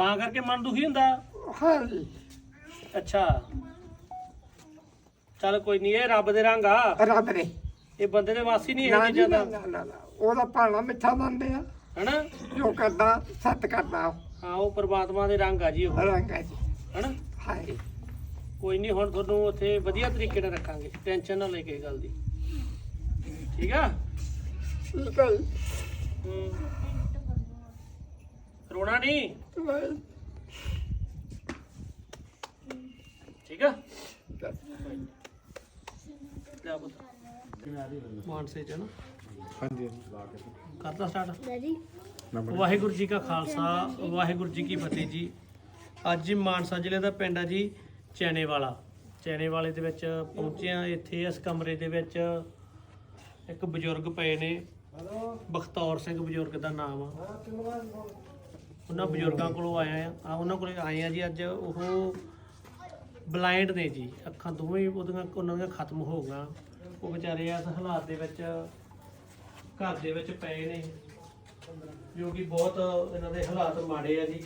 ਤਾਂ ਕਰਕੇ ਮਨ ਦੁਖੀ ਹੁੰਦਾ? ਹਾਂਜੀ। ਅੱਛਾ। ਚੱਲ ਕੋਈ ਨਹੀਂ ਇਹ ਰੱਬ ਦੇ ਰੰਗ ਆ। ਰੱਬ ਨੇ ਇਹ ਬੰਦੇ ਦੇ ਵਾਸੀ ਨਹੀਂ ਨਾ ਇਹ ਜੀ ਚੀਜ਼ਾਂ ਦਾ। ਨਾ ਨਾ, ਨਾ ਉਹਦਾ ਭਾਣਾ ਮਿੱਠਾ ਮੰਨਦੇ ਆ। ਹਨਾ? ਜੋ ਕਰਦਾ ਸੱਤ ਕਰਦਾ ਹਾਂ ਉਹ ਪ੍ਰਮਾਤਮਾ ਦੇ ਰੰਗ ਆ ਜੀ ਉਹ। ਰੰਗ ਹੈ ਜੀ। ਹਨਾ? ਹਾਏ ਕੋਈ ਨਹੀਂ ਹੁਣ ਤੁਹਾਨੂੰ ਉੱਥੇ ਵਧੀਆ ਤਰੀਕੇ ਨਾਲ ਰੱਖਾਂਗੇ। ਟੈਨਸ਼ਨ ਨਾ ਲੈ ਕੇ ਇਹ ਗੱਲ ਦੀ। ਠੀਕ ਆ? ਠੀਕ ਹੈ ਜੀ। ਹੂੰ। ਰੋਣਾ ਨਹੀਂ। ਠੀਕ ਆ? ਲੈ ਬਤਾ ਮਾਨਸੇ ਚ ਨਾ? ਹਾਂਜੀ ਕਰਦਾ ਸਟਾਰਟ ਡੈਡੀ ਵਾਹਿਗੁਰੂ ਜੀ ਕਾ ਖਾਲਸਾ ਵਾਹਿਗੁਰੂ ਜੀ ਕੀ ਫਤਿਹ ਜੀ। ਅੱਜ ਮਾਨਸਾ ਜ਼ਿਲ੍ਹੇ ਦਾ ਪਿੰਡ ਆ ਜੀ ਚੈਨੇ ਵਾਲਾ ਚੈਨੇ ਵਾਲੇ ਦੇ ਵਿੱਚ ਪਹੁੰਚੇ ਆ ਇੱਥੇ ਇਸ ਕਮਰੇ ਦੇ ਵਿੱਚ ਇੱਕ ਬਜ਼ੁਰਗ ਪਏ ਨੇ। ਬਖਤੌਰ ਸਿੰਘ ਬਜ਼ੁਰਗ ਦਾ ਨਾਮ ਆ। ਉਹਨਾਂ ਬਜ਼ੁਰਗਾਂ ਕੋਲੋਂ ਆਇਆ ਆ। ਆ ਉਹਨਾਂ ਕੋਲੇ ਆਏ ਆ ਜੀ ਅੱਜ ਉਹ ਬਲਾਈਂਡ ਨੇ ਜੀ। ਅੱਖਾਂ ਦੋਵੇਂ ਉਹਦੀਆਂ, ਉਹਨਾਂ ਦੀਆਂ ਖਤਮ ਹੋ ਗਈਆਂ। ਉਹ ਵਿਚਾਰੇ ਇਸ ਹਾਲਾਤ ਦੇ ਵਿੱਚ, ਘਰ ਦੇ ਵਿੱਚ ਪਏ ਨੇ। ਜੋ ਕਿ ਬਹੁਤ ਇਹਨਾਂ ਦੇ ਹਾਲਾਤ ਮਾੜੇ ਆ ਜੀ।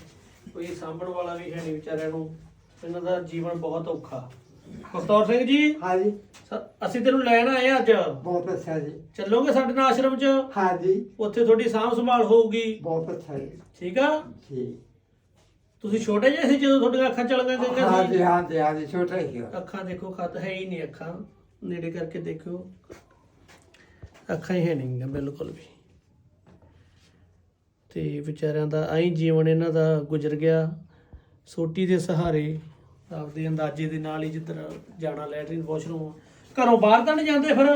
ਕੋਈ ਸਾਂਭਣ ਵਾਲਾ ਵੀ ਹੈ ਨਹੀਂ ਵਿਚਾਰਿਆਂ ਨੂੰ। ਇਹਨਾਂ ਦਾ ਜੀਵਨ ਬਹੁਤ ਔਖਾ। ਬਖਤੌਰ ਸਿੰਘ ਜੀ ਹਾਂਜੀ। ਸ- ਅਸੀਂ ਤੈਨੂੰ ਲੈਣ ਆਏ ਅੱਜ। ਬਹੁਤ ਅੱਛਾ ਜੀ। ਚੱਲੋਗੇ ਸਾਡੇ ਨਾਲ ਆਸ਼ਰਮ 'ਚ? ਹਾਂਜੀ। ਉੱਥੇ ਤੁਹਾਡੀ ਸਾਂਭ ਸੰਭਾਲ ਹੋਊਗੀ। ਬਹੁਤ ਅੱਛਾ ਜੀ। ਠੀਕ ਆ? ਠੀਕ ਤੁਸੀਂ ਛੋਟੇ ਜਿਹੇ ਸੀ ਜਦੋਂ ਤੁਹਾਡੀਆਂ ਅੱਖਾਂ ਚਲਗਾਂ ਗਈਆਂ ਹਾਂਜੀ ਸੀ? ਹਾਂਜੀ ਹਾਂਜੀ ਛੋਟਾ ਹੀ ਹੋ ਅੱਖਾਂ ਦੇਖੋ ਖਤ ਹੈ ਹੀ ਨਹੀਂ ਅੱਖਾਂ। ਨੇੜੇ ਕਰਕੇ ਦੇਖਿਓ। ਅੱਖਾਂ ਹੀ ਹੈ ਨਹੀਂ ਗੀਆਂ ਬਿਲਕੁਲ ਵੀ। ਤੇ ਵਿਚਾਰਿਆਂ ਦਾ ਐਂ ਜੀਵਨ ਇਹਨਾਂ ਦਾ ਗੁਜ਼ਰ ਗਿਆ। ਸੋਟੀ ਦੇ ਸਹਾਰੇ ਆਪਦੇ ਅੰਦਾਜ਼ੇ ਦੇ ਨਾਲ ਹੀ ਜਿੱਧਰ ਜਾਣਾ ਲੈਟਰਿਨ ਵਾਸ਼ਰੂਮ। ਘਰੋਂ ਬਾਹਰ ਤਾਂ ਨਹੀਂ ਜਾਂਦੇ ਫਿਰ?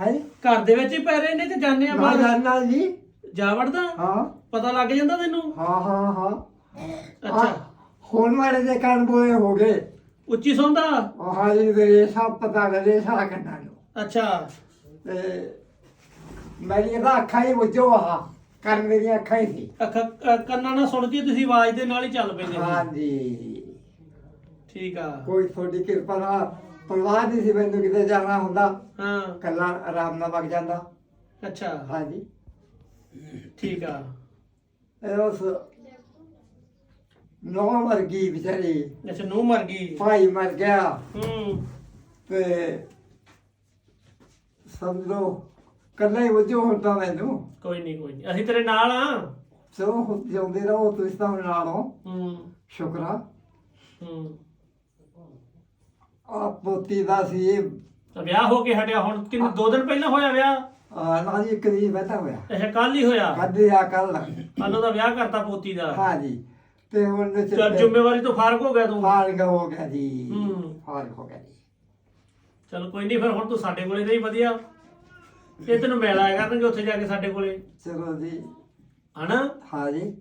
ਹੈ? ਘਰ ਦੇ ਵਿੱਚ ਹੀ ਪੈ ਰਹੇ ਨੇ ਤੇ ਜਾਂਦੇ ਆ ਬਾਹਰ? ਜਾਨਾ ਜੀ। ਜਾ ਵੜਦਾ? ਹਾਂ। ਪਤਾ ਲੱਗ ਜਾਂਦਾ ਤੈਨੂੰ? ਹਾਂ ਹਾਂ ਹਾਂ। ਅੱਛਾ। ਹੁਣ ਵਾਲੇ ਦੇ ਕੰਨ ਬੋਏ ਹੋ ਗਏ। ਉੱਚੀ ਸੌਂਦਾ? ਉਹ ਹਾਜੀ ਦੇ ਸਭ ਪਤਾ ਲੱਗੇ ਸਾਰਾ ਕੰਨਾਂ ਨੂੰ। ਅੱਛਾ। ਤੇ ਮੇਰੀ ਤਾਂ ਅੱਖਾਂ ਹੀ ਬੁੱਝੋ ਆ ਕੰਨ ਮੇਰੀਆਂ ਅੱਖਾਂ ਹੀ ਸੀ। ਅੱਖਾਂ ਕੰਨਾਂ ਨਾਲ ਸੁਣ ਕੇ ਤੁਸੀਂ ਆਵਾਜ਼ ਦੇ ਨਾਲ ਹੀ ਚੱਲ ਪੈਂਦੇ ਸੀ। ਹਾਂਜੀ। ਠੀਕ ਆ। ਕੋਈ ਤੁਹਾਡੀ ਕਿਰਪਾ ਨਾਲ ਪਰਵਾਹ ਨਹੀਂ ਸੀ ਮੈਨੂੰ ਕਿਤੇ ਜਾਣਾ ਹੁੰਦਾ। ਹਾਂ। ਕੱਲਾ ਆਰਾਮ ਨਾਲ ਵਗ ਜਾਂਦਾ। ਅੱਛਾ। ਹਾਂਜੀ। ਠੀਕ ਆ। ਇਹ ਉਸ ਨੌ ਮਰ ਗਈ ਵਿਚਾਰੀ। ਅੱਛਾ ਨੂੰ ਮਰ ਗਈ ਭਾਈ ਮਰ ਗਿਆ। ਹੂੰ। ਤੇ ਸਮਝੋ ਕੱਲਾ ਹੀ ਵਜੋ ਹੁੰਦਾ ਮੈਨੂੰ। ਕੋਈ ਨਹੀਂ ਕੋਈ ਨਹੀਂ ਅਸੀਂ ਤੇਰੇ ਨਾਲ ਆ। ਸੋ ਜਿਉਂਦੇ ਰਹੋ ਤੁਸੀਂ ਤਾਂ ਨਾਲੋਂ ਹੂੰ। ਸ਼ੁਕਰਾ ਹੂੰ। ਆ ਪੋਤੀ ਦਾ ਸੀ ਇਹ। ਤਾਂ ਵਿਆਹ ਹੋ ਕੇ ਹਟਿਆ ਹੁਣ ਕਿੰਨੇ ਦੋ ਦਿਨ ਪਹਿਲਾਂ ਹੋਇਆ ਵਿਆਹ? ਆ, ਨਾ ਜੀ ਕਰੀ ਬੈਠਾ ਹੋਇਆ। ਅੱਛਾ ਕੱਲ ਹੀ ਹੋਇਆ? ਕੱਢੇ ਆ ਕੱਲ ਕੱਲ ਉਹਦਾ ਵਿਆਹ ਕਰਤਾ ਪੋਤੀ ਦਾ? ਹਾਂਜੀ ਤੇ ਹੁਣ ਦੇ ਚੱਲ ਜ਼ਿੰਮੇਵਾਰੀ ਤੋਂ ਫਾਰਗ ਹੋ ਗਿਆ ਤੂੰ? ਫਾਰਗ ਹੋ ਗਿਆ ਜੀ। ਹੂੰ। ਫਾਰਗ ਹੋ ਗਿਆ ਜੀ। ਚਲ ਕੋਈ ਨਹੀਂ ਫਿਰ ਹੁਣ ਤੂੰ ਸਾਡੇ ਕੋਲੇ ਰਹੀ ਵਧੀਆ। ਇਹ ਤੈਨੂੰ ਮਿਲ ਆਇਆ ਕਰਨਗੇ ਉੱਥੇ ਜਾ ਕੇ ਸਾਡੇ ਕੋਲੇ। ਚਲੋ ਜੀ। ਹਨਾ? ਹਾਂਜੀ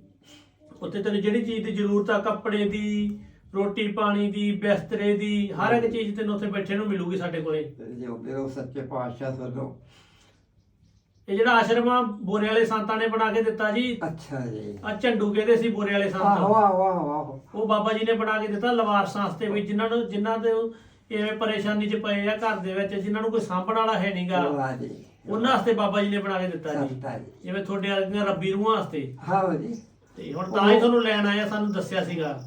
ਉੱਥੇ ਤੈਨੂੰ ਜਿਹੜੀ ਚੀਜ਼ ਦੀ ਜ਼ਰੂਰਤ ਆ ਕੱਪੜੇ ਦੀ ਰੋਟੀ ਪਾਣੀ ਦੀ ਬਿਸਤਰੇ ਦੀ ਹਰ ਇੱਕ ਚੀਜ਼ ਤੈਨੂੰ ਉੱਥੇ ਬੈਠੇ ਨੂੰ ਮਿਲੂਗੀ ਸਾਡੇ ਕੋਲੇ। ਜਿਉਂਦੇ ਰਹੋ ਸੱਚੇ ਪਾਤਸ਼ਾਹ ਤੁਹਾਨੂੰ ਇਹ ਜਿਹੜਾ ਆਸ਼ਰਮ ਆ ਬੋਰੇ ਵਾਲੇ ਸੰਤਾਂ ਨੇ ਬਣਾ ਕੇ ਦਿੱਤਾ ਜੀ। ਅੱਛਾ ਜੀ। ਆ ਝੰਡੂ ਕਹਿੰਦੇ ਸੀ ਬੋਰੇ ਵਾਲੇ ਸੰਤ ਆਹੋ ਆਹੋ ਆਹੋ ਉਹ ਬਾਬਾ ਜੀ ਨੇ ਬਣਾ ਕੇ ਦਿੱਤਾ ਲਵਾਰਸਾਂ ਵਾਸਤੇ ਵੀ ਜਿਨ੍ਹਾਂ ਨੂੰ ਜਿਨ੍ਹਾਂ ਦੇ ਐਵੇਂ ਪਰੇਸ਼ਾਨੀ 'ਚ ਪਏ ਆ ਘਰ ਦੇ ਵਿੱਚ ਜਿਨ੍ਹਾਂ ਨੂੰ ਕੋਈ ਸਾਂਭਣ ਵਾਲਾ ਹੈ ਨਹੀਂਗਾ ਵਾਹ ਜੀ। ਉਹਨਾਂ ਵਾਸਤੇ ਬਾਬਾ ਜੀ ਨੇ ਬਣਾ ਕੇ ਦਿੱਤਾ ਜੀ। ਸੰਤਾ ਜੀ। ਜਿਵੇਂ ਤੁਹਾਡੇ ਵਰਗੀਆਂ ਰੱਬੀ ਰੂਹਾਂ ਵਾਸਤੇ। ਹਾਂ ਜੀ। ਤੇ ਹੁਣ ਤਾਂ ਹੀ ਤੁਹਾਨੂੰ ਲੈਣ ਆਇਆ ਸਾਨੂੰ ਦੱਸਿਆ ਸੀਗਾ।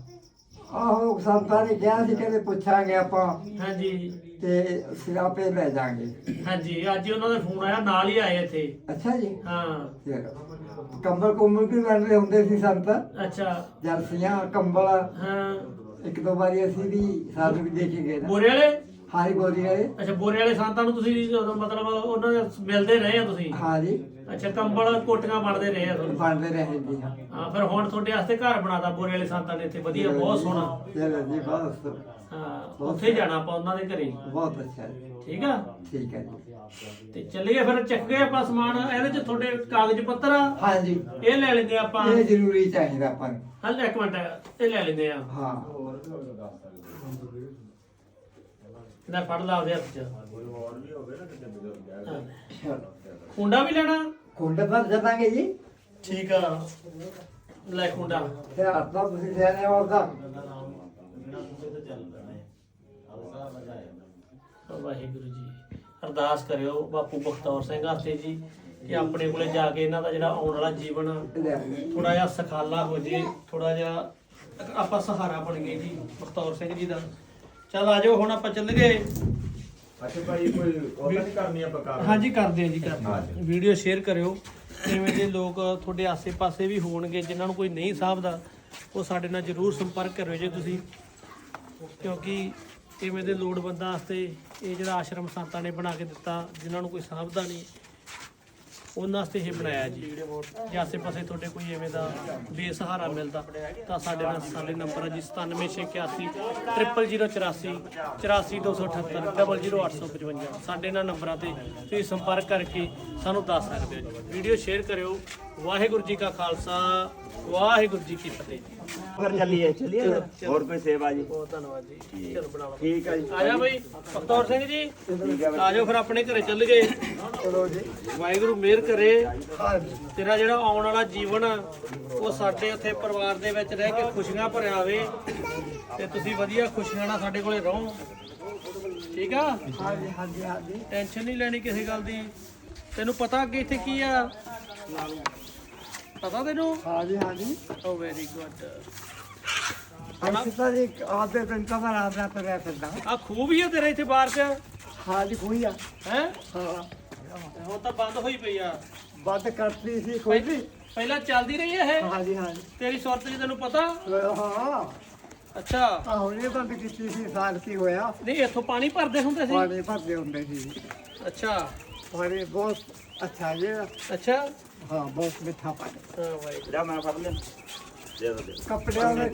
ਆਹੋ ਸੰਤਾਂ ਨੇ ਕਿਹਾ ਸੀ ਕਹਿੰਦੇ ਪੁੱਛਾਂਗੇ ਆਪਾਂ। ਹਾਂਜੀ। ਤੇ ਸਿਰਾਪੇ ਲੈ ਜਾਾਂਗੇ। ਹਾਂਜੀ ਅੱਜ ਹੀ ਉਹਨਾਂ ਦਾ ਫੋਨ ਆਇਆ ਨਾਲ ਹੀ ਆਏ ਇੱਥੇ। ਅੱਛਾ ਜੀ। ਹਾਂ। ਕੰਬਲ ਕੁੰਬਲ ਵੀ ਲੈਂਦੇ ਹੁੰਦੇ ਸੀ ਸੰਤ। ਅੱਛਾ। ਜਰਸੀਆਂ ਕੰਬਲ। ਹਾਂ। ਇੱਕ ਦੋ ਵਾਰੀ ਅਸੀਂ ਵੀ ਸਾਨੂੰ ਵੀ ਦੇ ਕੇ ਗਏ ਨਾ। ਬੋਰੇ ਵਾਲੇ? ਹਾਈ ਗੋਰੀ ਵਾਲੇ। ਅੱਛਾ ਬੋਰੇ ਵਾਲੇ ਸੰਤਾਂ ਨੂੰ ਤੁਸੀਂ ਉਦੋਂ ਮਤਲਬ ਉਹਨਾਂ ਦੇ ਮਿਲਦੇ ਰਹੇ ਆ ਤੁਸੀਂ? ਹਾਂ ਜੀ ਅੱਛਾ ਕੰਬਲ ਕੋਟੀਆਂ ਬਣਦੇ ਰਹੇ ਆ ਤੁਹਾਨੂੰ? ਬਣਦੇ ਰਹੇ ਜੀ ਹਾਂ। ਹਾਂ ਫਿਰ ਹੁਣ ਤੁਹਾਡੇ ਵਾਸਤੇ ਘਰ ਬਣਾਤਾ ਬੋਰੇ ਵਾਲੇ ਸੰਤਾਂ ਨੇ ਇੱਥੇ ਵਧੀਆ ਬਹੁਤ ਸੋਹਣਾ। ਚਲੋ ਜੀ ਬਹੁਤ ਹਾਂ ਉੱਥੇ ਜਾਣਾ ਆਪਾਂ ਉਹਨਾਂ ਦੇ ਘਰੇ। ਬਹੁਤ ਅੱਛਾ ਜੀ। ਠੀਕ ਆ? ਠੀਕ ਹੈ ਜੀ। ਤੇ ਚੱਲੀਏ ਫਿਰ ਚੱਕ ਆਪਾਂ ਸਮਾਨ ਇਹਦੇ ਚ ਤੁਹਾਡੇ ਕਾਗਜ਼ ਪੱਤਰ ਆ? ਹਾਂ ਜੀ ਇਹ ਲੈ ਲੈਂਦੇ ਆਪਾਂ? ਇਹ ਜ਼ਰੂਰੀ ਚਾਹੀਦਾ ਆਪਾਂ ਨੂੰ। ਹਲ ਇੱਕ ਮਿੰਟ ਇਹ ਲੈ ਲੈਂਦੇ ਆ। ਹਾਂ। ਇਹਦਾ ਫੜ ਲਾ ਉਹਦੇ ਹੱਥ ਚ। ਚਲੋ ਕੁੰਡਾ ਵੀ ਲੈਣਾ? ਕੁੰਡ ਪਰ ਜਦਾਂਗੇ ਜੀ। ਠੀਕ ਆ। ਲੈ ਕੁੰਡਾ। ਤੇ ਆਪਾਂ ਤੁਸੀਂ ਸਿਆਣੇ ਹੋ ਦਾ ਵਾਹਿਗੁਰੂ ਜੀ ਅਰਦਾਸ ਕਰਿਓ ਬਾਪੂ ਬਖਤੌਰ ਸਿੰਘ ਵਾਸਤੇ ਜੀ ਕਿ ਆਪਣੇ ਕੋਲੇ ਜਾ ਕੇ ਇਹਨਾਂ ਦਾ ਜਿਹੜਾ ਆਉਣ ਵਾਲਾ ਜੀਵਨ ਥੋੜਾ ਜਿਹਾ ਸਖਾਲਾ ਹੋ ਜੇ ਥੋੜਾ ਜਿਹਾ ਆਪਾਂ ਸਹਾਰਾ ਬਣ ਗਏ ਜੀ ਬਖਤੌਰ ਸਿੰਘ ਜੀ ਦਾ। ਚਲ ਆਜੋ ਹੁਣ ਆਪਾਂ ਚੱਲ ਗਏ ਅੱਛਾ ਭਾਈ ਕੋਈ ਉਹ ਤਾਂ ਨਹੀਂ ਕਰਨੀ ਆਪਾਂ ਕਰ ਹਾਂਜੀ ਕਰਦੇ ਆ ਜੀ ਕਰਦੇ ਆ। ਹਾਂਜੀ। ਵੀਡੀਓ ਸ਼ੇਅਰ ਕਰਿਓ ਇਵੇਂ ਦੇ ਲੋਕ ਤੁਹਾਡੇ ਆਸੇ-ਪਾਸੇ ਵੀ ਹੋਣਗੇ ਜਿਨ੍ਹਾਂ ਨੂੰ ਕੋਈ ਨਹੀਂ ਸਾਂਭਦਾ ਉਹ ਸਾਡੇ ਨਾਲ ਜਰੂਰ ਸੰਪਰਕ ਕਰਿਓ ਜੇ ਤੁਸੀਂ ਕਿਉਂਕਿ ਇਵੇਂ ਦੇ ਲੋੜਵੰਦਾਂ ਵਾਸਤੇ ਇਹ ਜਿਹੜਾ ਆਸ਼ਰਮ ਸੰਤਾਂ ਨੇ ਬਣਾ ਕੇ ਦਿੱਤਾ ਜਿਨ੍ਹਾਂ ਨੂੰ ਕੋਈ ਸਾਂਭਦਾ ਨਹੀਂ ਉਹਨਾਂ ਵਾਸਤੇ ਇਹ ਬਣਾਇਆ ਜੀ। ਜੇ ਆਸੇ-ਪਾਸੇ ਤੁਹਾਡੇ ਕੋਈ ਐਵੇਂ ਦਾ ਬੇਸਹਾਰਾ ਮਿਲਦਾ, ਤਾਂ ਸਾਡੇ ਨਾਲ ਸਾਡੇ ਨੰਬਰ ਹੈ ਜੀ 97681 00084 84278 00855 ਸਾਡੇ ਨਾਲ ਨੰਬਰਾਂ ਤੇ ਤੁਸੀਂ ਸੰਪਰਕ ਕਰਕੇ ਸਾਨੂੰ ਦੱਸ ਸਕਦੇ ਹੋ ਜੀ। ਵੀਡੀਓ ਸ਼ੇਅਰ ਕਰਿਓ। ਵਾਹਿਗੁਰੂ ਜੀ ਕਾ ਖਾਲਸਾ ਵਾਹਿਗੁਰੂ ਜੀ ਕੀ ਫਤਿਹ ਫਿਰ ਚੱਲੀਏ ਚੱਲੀਏ ਹੋਰ ਕੋਈ ਸੇਵਾ ਜੀ? ਬਹੁਤ ਧੰਨਵਾਦ ਜੀ। ਚਲੋ ਬਣਾ ਠੀਕ ਹੈ ਜੀ। ਆ ਜਾ ਬਈ। ਬਖਤੌਰ ਸਿੰਘ ਜੀ ਠੀਕ ਹੈ ਆ ਜਾਓ ਫਿਰ ਆਪਣੇ ਘਰੇ ਚੱਲ ਗਏ। ਚਲੋ ਜੀ। ਵਾਹਿਗੁਰੂ ਮਿਹਰ ਕਰੇ। ਤੇਰਾ ਜਿਹੜਾ ਆਉਣ ਵਾਲਾ ਜੀਵਨ ਉਹ ਸਾਡੇ ਉੱਥੇ ਪਰਿਵਾਰ ਦੇ ਵਿੱਚ ਰਹਿ ਕੇ ਖੁਸ਼ੀਆਂ ਭਰਿਆ ਹੋਵੇ। ਤੇ ਤੁਸੀਂ ਵਧੀਆ ਖੁਸ਼ੀਆਂ ਨਾਲ ਸਾਡੇ ਕੋਲੇ ਰਹੋ। ਠੀਕ ਆ? ਹਾਂਜੀ ਹਾਂਜੀ ਹਾਂਜੀ। ਟੈਨਸ਼ਨ ਨਹੀਂ ਲੈਣੀ ਕਿਸੇ ਗੱਲ ਦੀ। ਤੈਨੂੰ ਪਤਾ ਅੱਗੇ ਇੱਥੇ ਕੀ ਆ? ਪਤਾ ਤੈਨੂੰ? ਹਾਂਜੀ ਹਾਂਜੀ। ਓ ਵੈਰੀ ਗੁੱਡ ਅਸੀਂ ਤਾਂ ਜੀ ਆਦੇ ਦਿਨ ਤਾਂ ਮੈਂ ਆਪ ਰਾਤ ਰਹਿ ਫਿਰਦਾ। ਆ ਖੂਬ ਹੀ ਆ ਤੇਰੇ ਇੱਥੇ ਬਾਹਰ ਚ। ਹਾਂਜੀ ਕੋਈ ਆ। ਹੈ? ਹਾਂ। ਹੁਣ ਤਾਂ ਬੰਦ ਹੋਈ ਪਈ ਆ। ਬੰਦ ਕਰਤੀ ਸੀ ਕੋਈ ਵੀ। ਪਹਿਲਾਂ ਚੱਲਦੀ ਰਹੀ ਆ ਇਹ? ਹਾਂਜੀ ਹਾਂਜੀ। ਤੇਰੀ ਸੁਰਤ ਜੀ ਤੈਨੂੰ ਪਤਾ? ਹਾਂ। ਅੱਛਾ। ਆ ਹੁਣੇ ਬੰਦ ਕੀਤੀ ਸੀ ਸਾਲ ਕੀ ਹੋਇਆ। ਨਹੀਂ ਇੱਥੋਂ ਪਾਣੀ ਭਰਦੇ ਹੁੰਦੇ ਸੀ? ਪਾਣੀ ਭਰਦੇ ਹੁੰਦੇ ਸੀ। ਅੱਛਾ। ਪਾਣੀ ਬਹੁਤ ਅੱਛਾ ਜੀ। ਅੱਛਾ? ਹਾਂ ਬਹੁਤ ਮਿੱਠਾ ਪਾਣੀ। ਹਾਂ ਭਾਈ ਜਾ ਮੈਂ ਫੜ ਲਿਆ। ਦੇ ਦੋ ਕੱਪੜਿਆਂ ਦੇ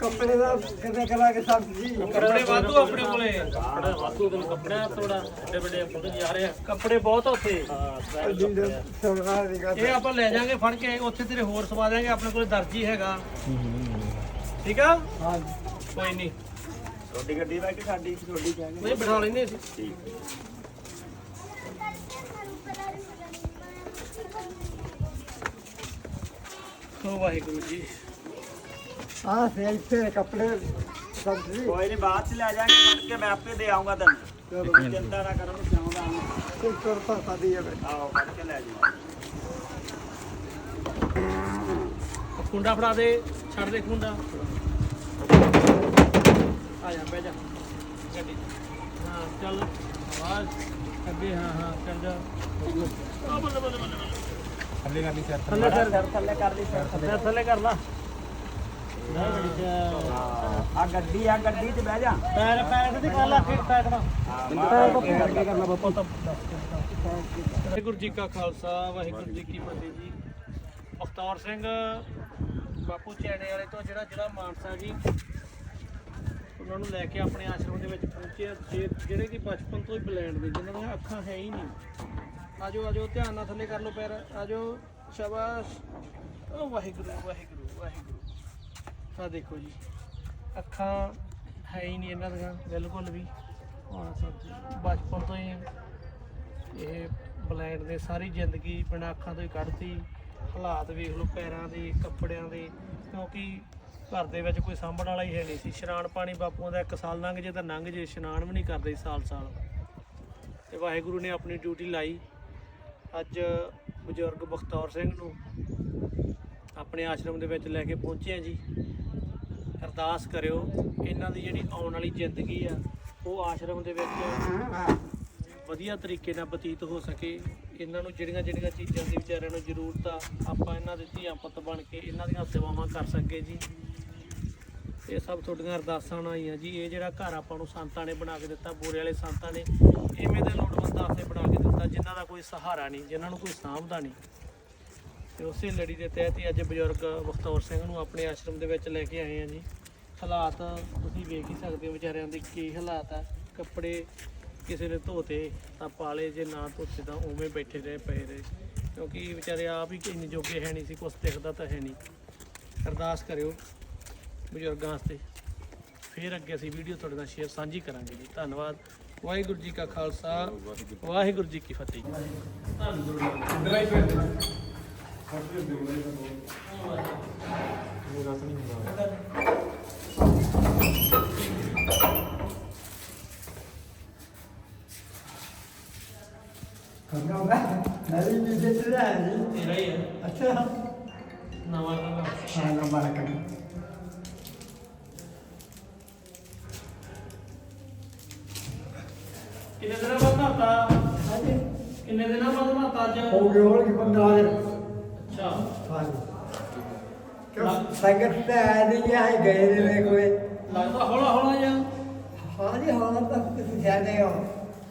ਕੱਪੜੇ ਦਾ ਕਿਤੇ ਕਰਾ ਕੇ ਸਬਜ਼ੀ ਕੱਪੜੇ ਵਾਧੂ ਆਪਣੇ ਕੋਲੇ। ਕੱਪੜੇ ਵਾਧੂ ਤੈਨੂੰ ਕੱਪੜਿਆਂ ਥੋੜਾ ਵੱਡੇ ਵੱਡੇ ਫੋਟੋ ਜਾ ਰਹੇ। ਆ ਕੱਪੜੇ ਬਹੁਤ ਆ ਉੱਥੇ। ਗੱਲ ਇਹ ਆਪਾਂ ਲੈ ਜਾਾਂਗੇ ਫੜ ਕੇ ਉੱਥੇ ਤੇਰੇ ਹੋਰ ਸਵਾ ਦਿਆਂਗੇ ਆਪਣੇ ਕੋਲੇ ਦਰਜੀ ਹੈਗਾ। ਠੀਕ ਆ? ਹਾਂ। ਕੋਈ ਨਹੀਂ ਤੁਹਾਡੀ ਗੱਡੀ ਬੈਠ ਕੇ ਸਾਡੀ ਤੁਹਾਡੀ ਜਾਣੀ ਨਹੀਂ ਬਿਠਾ ਲੈਂਦੇ ਅਸੀਂ। ਠੀਕ। ਸੋ ਵਾਹਿਗੁਰੂ ਜੀ। ਆ ਫੇਰ ਤੇ ਕੱਪੜੇ ਸਬਜ਼ੀ। ਕੋਈ ਨਹੀਂ ਬਾਅਦ ਚ ਲੈ ਜਾਾਂਗੇ ਫੜ ਕੇ ਮੈਂ ਆਪੇ ਦੇ ਆਉਂਗਾ ਤੈਨੂੰ। ਚਿੰਤਾ ਨਾ ਕਰੋ ਜਾਊਂਗਾ ਕੋਈ ਤੁਰ ਪਾ ਦੀ ਹੈ ਆਓ ਫੜ ਕੇ ਲੈ ਜਾਓ। ਕੁੰਡਾ ਫੜਾ ਦੇ ਛੱਡ ਦੇ ਕੁੰਡਾ ਆ ਜਾ ਬਹਿ ਜਾ। ਗੱਡੀ। ਹਾਂ ਚੱਲ। ਆਵਾਜ਼। ਅੱਗੇ ਹਾਂ ਹਾਂ ਚੱਲ ਜਾ। ਆ ਬੱਲੇ ਬੱਲੇ ਬੱਲੇ। ਥੱਲੇ ਕਰ ਲਈ ਥੱਲੇ। ਕਰ ਥੱਲੇ ਕਰ ਲਈ ਸਰ ਥੱਲੇ। ਥੱਲੇ ਕਰ ਲਾ। ਨਹੀਂ ਬੜੀ ਜਾ ਆ ਗੱਡੀ ਆ ਗੱਡੀ 'ਚ ਬਹਿ ਜਾ। ਪੈਰ ਪੈਰ ਦੀ ਕਰ ਲਾ ਫਿਰ ਪੈਰ ਦਾ ਅੱਗੇ ਕਰ ਲਾ। ਬਾਪਾ। ਵਾਹਿਗੁਰੂ ਜੀ ਕਾ ਖਾਲਸਾ ਵਾਹਿਗੁਰੂ ਜੀ ਕੀ ਫਤਿਹ ਜੀ। ਬਖਤੌਰ ਸਿੰਘ ਬਾਪੂ ਚੈਣੇ ਵਾਲੇ ਤੋਂ ਜਿਹੜਾ ਜਿਹੜਾ ਮਾਨਸਾ ਜੀ ਉਹਨਾਂ ਨੂੰ ਲੈ ਕੇ ਆਪਣੇ ਆਸ਼ਰਮ ਦੇ ਵਿੱਚ ਪਹੁੰਚੇ ਆ, ਜੇ- ਜਿਹੜੇ ਕਿ ਬਚਪਨ ਤੋਂ ਹੀ ਬਲੈਂਡ ਦੇ ਜਿਨ੍ਹਾਂ ਦੀਆਂ ਅੱਖਾਂ ਹੈ ਹੀ ਨਹੀਂ। ਆਜੋ ਆਜੋ, ਧਿਆਨ ਨਾਲ ਥੱਲੇ ਕਰ ਲਓ ਪੈਰ। ਆਜੋ, ਸ਼ਾਬਾਸ਼। ਓ ਵਾਹਿਗੁਰੂ ਵਾਹਿਗੁਰੂ ਵਾਹਿਗੁਰੂ। ਆ ਦੇਖੋ ਜੀ, ਅੱਖਾਂ ਹੈ ਹੀ ਨਹੀਂ ਇਹਨਾਂ ਦੀਆਂ, ਬਿਲਕੁਲ ਵੀ। ਹੁਣ ਸਭ ਬਚਪਨ ਤੋਂ ਹੀ ਇਹ ਬਲੈਂਡ ਨੇ ਸਾਰੀ ਜ਼ਿੰਦਗੀ ਬਿਨਾਂ ਅੱਖਾਂ ਤੋਂ ਹੀ ਕੱਢਤੀ। ਹਾਲਾਤ ਵੇਖ ਲਓ ਪੈਰਾਂ ਦੇ, ਕੱਪੜਿਆਂ ਦੇ। ਕਿਉਂਕਿ ਘਰ ਦੇ ਵਿੱਚ ਕੋਈ ਸਾਂਭਣ ਵਾਲਾ ਹੀ ਹੈ ਨਹੀਂ ਸੀ। ਇਸ਼ਨਾਨ ਪਾਣੀ ਬਾਪੂਆਂ ਦਾ ਇੱਕ ਸਾਲ ਲੰਘ ਜੇ ਤਾਂ ਲੰਘ ਜੇ। ਇਸ਼ਨਾਨ ਵੀ ਨਹੀਂ ਕਰਦੇ ਸੀ ਸਾਲ ਸਾਲ ਤੇ ਵਾਹਿਗੁਰੂ ਨੇ ਆਪਣੀ ਡਿਊਟੀ ਲਾਈ। ਅੱਜ ਬਜ਼ੁਰਗ ਬਖਤੌਰ ਸਿੰਘ ਨੂੰ ਆਪਣੇ ਆਸ਼ਰਮ ਦੇ ਵਿੱਚ ਲੈ ਕੇ ਪਹੁੰਚੇ ਆ ਜੀ। ਅਰਦਾਸ ਕਰਿਓ ਇਹਨਾਂ ਦੀ ਜਿਹੜੀ ਆਉਣ ਵਾਲੀ ਜ਼ਿੰਦਗੀ ਆ, ਉਹ ਆਸ਼ਰਮ ਦੇ ਵਿੱਚ ਵਧੀਆ ਤਰੀਕੇ ਨਾਲ ਬਤੀਤ ਹੋ ਸਕੇ। ਇਹਨਾਂ ਨੂੰ ਜਿਹੜੀਆਂ ਜਿਹੜੀਆਂ ਚੀਜ਼ਾਂ ਦੀ ਵਿਚਾਰਿਆਂ ਨੂੰ ਜ਼ਰੂਰਤ ਆ, ਆਪਾਂ ਇਹਨਾਂ ਦੇ ਧੀਆਂ ਪੁੱਤ ਬਣ ਕੇ ਇਹਨਾਂ ਦੀਆਂ ਸੇਵਾਵਾਂ ਕਰ ਸਕੇ ਜੀ। ਇਹ ਸਭ ਤੁਹਾਡੀਆਂ ਅਰਦਾਸਾਂ ਨਾਲ ਹੀ ਆ ਜੀ। ਇਹ ਜਿਹੜਾ ਘਰ ਆਪਾਂ ਨੂੰ ਸੰਤਾਂ ਨੇ ਬਣਾ ਕੇ ਦਿੱਤਾ, ਬੋਰੇ ਵਾਲੇ ਸੰਤਾਂ ਨੇ, ਇਵੇਂ ਦੇ ਲੋੜਵੰਦਾਂ ਵਾਸਤੇ ਬਣਾ ਕੇ ਦਿੱਤਾ, ਜਿਨ੍ਹਾਂ ਦਾ ਕੋਈ ਸਹਾਰਾ ਨਹੀਂ, ਜਿਨ੍ਹਾਂ ਨੂੰ ਕੋਈ ਸਾਂਭਦਾ ਨਹੀਂ। ਤੇ ਉਸੇ ਲੜੀ ਦੇ ਤਹਿਤ ਹੀ ਅੱਜ ਬਜ਼ੁਰਗ ਬਖਤੌਰ ਸਿੰਘ ਨੂੰ ਆਪਣੇ ਆਸ਼ਰਮ ਦੇ ਵਿੱਚ ਲੈ ਕੇ ਆਏ ਆ ਜੀ। ਹਾਲਾਤ ਤੁਸੀਂ ਵੇਖ ਹੀ ਸਕਦੇ ਹੋ ਵਿਚਾਰਿਆਂ ਦੇ ਕੀ ਹਾਲਾਤ ਆ। ਕੱਪੜੇ ਕਿਸੇ ਨੇ ਧੋਤੇ ਤਾਂ ਪਾਲੇ ਜੇ ਨਾ ਧੋਤੇ ਤਾਂ ਉਵੇਂ ਬੈਠੇ ਰਹੇ, ਪਏ ਰਹੇ। ਕਿਉਂਕਿ ਵਿਚਾਰੇ ਆਪ ਹੀ ਇੰਨੇ ਜੋਗੇ ਹੈ ਨਹੀਂ ਸੀ, ਕੁਛ ਦਿਖਦਾ ਤਾਂ ਹੈ ਨਹੀਂ। ਅਰਦਾਸ ਕਰਿਓ। ਬਜ਼ੁਰਗਾਂ ਵਾਸਤੇ। ਫਿਰ ਅੱਗੇ ਅਸੀਂ ਵੀਡੀਓ ਤੁਹਾਡੇ ਨਾਲ ਸ਼ੇਅਰ ਸਾਂਝੀ ਕਰਾਂਗੇ ਜੀ। ਧੰਨਵਾਦ। ਵਾਹਿਗੁਰੂ ਜੀ ਕਾ ਖਾਲਸਾ। ਵਾਹਿਗੁਰੂ ਜੀ ਕੀ ਫਤਿਹ ਮੈਂ ਨਹੀਂ ਵੀ ਜੇ। ਤੇ ਹੈ ਤੇਰਾ ਹੀ ਹੈ। ਅੱਛਾ। ਨਵਾਂ ਨਵਾਂ। ਹਾਂ ਨੰਬਰ ਕਰ ਕਿੰਨੇ ਦਿਨਾਂ ਬਾਅਦ ਨਹਾਤਾ ਹਾਂਜੀ। ਕਿੰਨੇ ਦਿਨਾਂ ਬਾਅਦ ਨਹਾਤਾ ਅੱਜ? ਹੋ ਗਏ ਹੋਣਗੇ 15 ਦਿਨ। ਅੱਛਾ। ਹਾਂਜੀ। ਕਿਉਂ? ਸੰਗਤ ਤਾਂ ਆ ਨਹੀਂ ਆਏ ਗਏ ਨੇ ਕੋਈ ਲੱਗਦਾ ਹੌਲਾ ਹੌਲਾ ਜਿਹਾ? ਹਾਂਜੀ ਹਾਂ ਤਾਂ ਕੁਝ ਜ਼ਿਆਦੇ ਹੋ।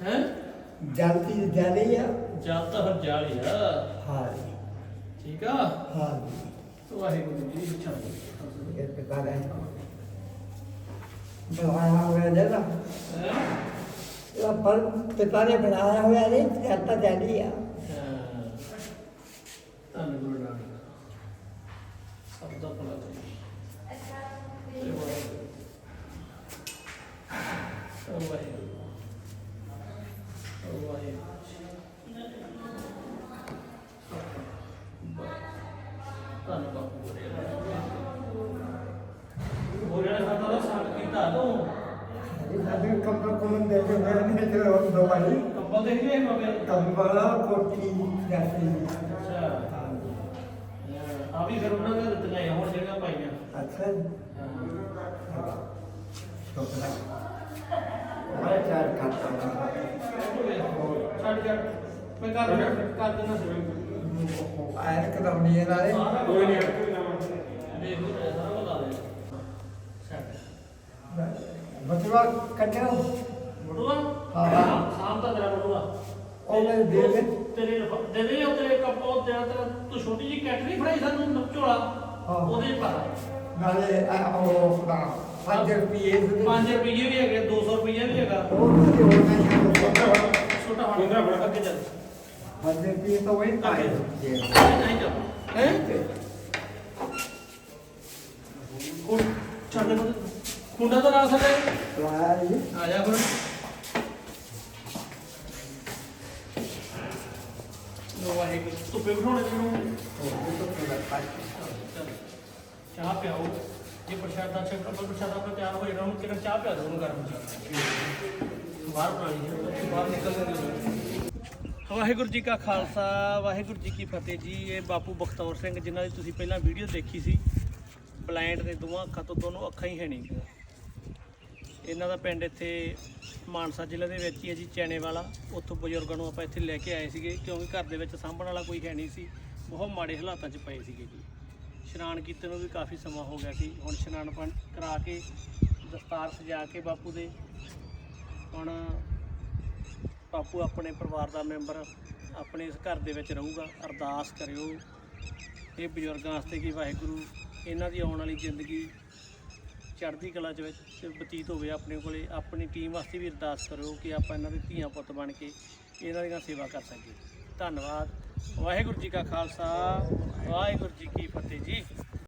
ਹੈ? ਜਲਦੀ ਜ਼ਿਆਦੇ ਆ। ਜਲ ਤਾਂ ਹਰ ਜਾਲੀ ਆ। ਹਾਂਜੀ। ਠੀਕ ਆ? ਹਾਂਜੀ। ਵਾਹਿਗੁਰੂ ਜੀ ਇੱਛਾ ਇਹ ਪਤਾ ਹੈ। ਬਣਾਇਆ ਹੋਇਆ ਜੇ ਨਾ ਹੈ? ਪਰ ਪਿਤਾ ਨੇ ਬਣਾਇਆ ਹੋਇਆ ਨਹੀਂ ਕਰਤਾ ਜਾਨੀ ਆ। ਧੰਨ ਗੁਰੂ ਨਾਨਕ ਸਭ ਦਾ ਭਲਾ ਕਰੇ। ਓ ਵਾਹਿਗੁਰੂ ਓ ਵਾਹਿਗੁਰੂ ਧੰਨ ਬਾਪੂ ਬੋਲੇ ਬੋਲੇ ਸਾਡਾ ਦਾ ਸਾਥ ਕੀਤਾ ਤੂੰ ਸਾਡੇ ਕੰਬਲ ਕੁਮਨ ਦੇ ਕੇ ਹੋਇਆ ਨੇ ਤੇ ਉਹ ਦੋ ਵਾਲੀ ਮਗੇ ਕੰਬਲ ਕੋਟੀ ਜੈਸੀ ਅੱਛਾ। ਆ ਵੀ ਫਿਰ ਉਹਨਾਂ ਦੇ ਦਿੱਤੀਆਂ ਹੁਣ ਜਿਹੜੀਆਂ ਪਾਈਆਂ? ਅੱਛਾ ਜੀ। ਹਾਂ। ਟੋਕਰਾ ਮੈਂ ਚਾਰ ਖਾਤਾ ਛੱਡ ਜਾ ਮੈਂ ਕਰ ਕਰ ਦੇਣਾ ਸੀ। ਆਇਰ ਕਰਾਉਣੀ ਹੈ ਨਾਲੇ। ਕੋਈ ਨਹੀਂ ਦੇਖ ਇਹ ਸਾਰਾ ਬਤਾ ਦੇ। ਛੱਡ। ਬਤਵਾ ਕੱਢਿਓ ਬਟੂਆ? ਹਾਂ, ਹਾਂ। ਸ਼ਾਮ ਤੱਕ ਤੇਰਾ ਬਟੂਆ ਉਹ ਮੈਂ ਦੇ ਦੇ ਤੇਰੇ ਦੇ ਦੇ ਉਹ ਤੇਰੇ ਕੱਪ ਦੇਣਾ ਤੇਰਾ ਤੂੰ ਛੋਟੀ ਜੀ ਕੈਟ ਨਹੀਂ ਫੜਾਈ ਸਾਨੂੰ ਝੋਲਾ। ਹਾਂ। ਉਹਦੇ ਪਾ ਨਾਲੇ ਆ ਉਹ ਦਾ 5 ਰੁਪਏ ਦੇ 5 ਰੁਪਏ ਵੀ ਹੈਗੇ 200 ਰੁਪਏ ਵੀ ਹੈਗਾ। ਉਹ ਤੇ ਮੈਂ ਛੋਟਾ ਫੜ। ਅੱਗੇ ਚੱਲ। 5 ਰੁਪਏ ਤਾਂ ਵਹੀਂ ਪਾਏ ਨਹੀਂ ਚੱਲ ਹੈ? ਛੱਡ ਦੇ। ਕੁੰਡਾ ਤਾਂ ਨਾ ਸਕਦੇ। ਆ ਜਾ ਫਿਰ। ਵਾਹਿਗੁਰੂ ਧੁੱਪੇ ਬਿਠਾਉਣੇ ਤੈਨੂੰ ਚਾਹ ਪਿਆਓ। ਜੇ ਪ੍ਰਸ਼ਾਦਾ ਛਕਾ ਪਰ ਪ੍ਰਸ਼ਾਦਾ ਆਪਣਾ ਤਿਆਰ ਹੋ ਜਾਣਾ ਉਹਨੂੰ ਕਿਰਨ ਚਾਹ ਪਿਆ ਦੋ ਉਹਨੂੰ ਗਰਮ ਚਾਹ। ਬਾਹਰ ਬਣਾਣੀ ਹੈ ਬਾਹਰ ਨਿਕਲ ਜਾਂਦੇ ਵਾਹਿਗੁਰੂ ਜੀ ਕਾ ਖਾਲਸਾ, ਵਾਹਿਗੁਰੂ ਜੀ ਕੀ ਫਤਿਹ ਜੀ। ਇਹ ਬਾਪੂ ਬਖਤੌਰ ਸਿੰਘ, ਜਿਨ੍ਹਾਂ ਦੀ ਤੁਸੀਂ ਪਹਿਲਾਂ ਵੀਡੀਓ ਦੇਖੀ ਸੀ। ਬਲਾਈਂਡ ਦੇ ਦੋਵਾਂ ਅੱਖਾਂ ਤੋਂ ਦੋਨੋਂ ਅੱਖਾਂ ਹੀ ਹੈ ਨਹੀਂ। ਇਹਨਾਂ ਦਾ ਪਿੰਡ ਇੱਥੇ ਮਾਨਸਾ ਜ਼ਿਲ੍ਹੇ ਦੇ ਵਿੱਚ ਹੀ ਹੈ ਜੀ, ਚੈਣੇ ਵਾਲਾ। ਉੱਥੋਂ ਬਜ਼ੁਰਗਾਂ ਨੂੰ ਆਪਾਂ ਇੱਥੇ ਲੈ ਕੇ ਆਏ ਸੀਗੇ, ਕਿਉਂਕਿ ਘਰ ਦੇ ਵਿੱਚ ਸਾਂਭਣ ਵਾਲਾ ਕੋਈ ਹੈ ਨਹੀਂ ਸੀ। ਬਹੁਤ ਮਾੜੇ ਹਾਲਾਤਾਂ 'ਚ ਪਏ ਸੀਗੇ ਜੀ। ਇਸ਼ਨਾਨ ਕੀਤੇ ਨੂੰ ਵੀ ਕਾਫੀ ਸਮਾਂ ਹੋ ਗਿਆ ਸੀ। ਹੁਣ ਇਸ਼ਨਾਨ ਪਾਣ ਕਰਾ ਕੇ, ਦਸਤਾਰ ਸਜਾ ਕੇ ਬਾਪੂ ਦੇ। ਹੁਣ ਬਾਪੂ ਆਪਣੇ ਪਰਿਵਾਰ ਦਾ ਮੈਂਬਰ ਆਪਣੇ ਇਸ ਘਰ ਦੇ ਵਿੱਚ ਰਹੂਗਾ। ਅਰਦਾਸ ਕਰਿਓ। ਇਹ ਬਜ਼ੁਰਗਾਂ ਵਾਸਤੇ ਕਿ ਵਾਹਿਗੁਰੂ, ਇਹਨਾਂ ਦੀ ਆਉਣ ਵਾਲੀ ਜ਼ਿੰਦਗੀ ਚੜ੍ਹਦੀ ਕਲਾ ਚ ਵਿੱਚ ਬਤੀਤ ਹੋਵੇ ਆਪਣੇ ਕੋਲੇ, ਆਪਣੀ ਟੀਮ ਵਾਸਤੇ ਵੀ ਅਰਦਾਸ ਕਰੋ ਕਿ ਆਪਾਂ ਇਹਨਾਂ ਦੇ ਧੀਆਂ ਪੁੱਤ ਬਣ ਕੇ ਇਹਨਾਂ ਦੀਆਂ ਸੇਵਾ ਕਰ ਸਕੀਏ। ਧੰਨਵਾਦ। ਵਾਹਿਗੁਰੂ ਜੀ ਕਾ ਖਾਲਸਾ, ਵਾਹਿਗੁਰੂ ਜੀ ਕੀ ਫਤਿਹ ਜੀ।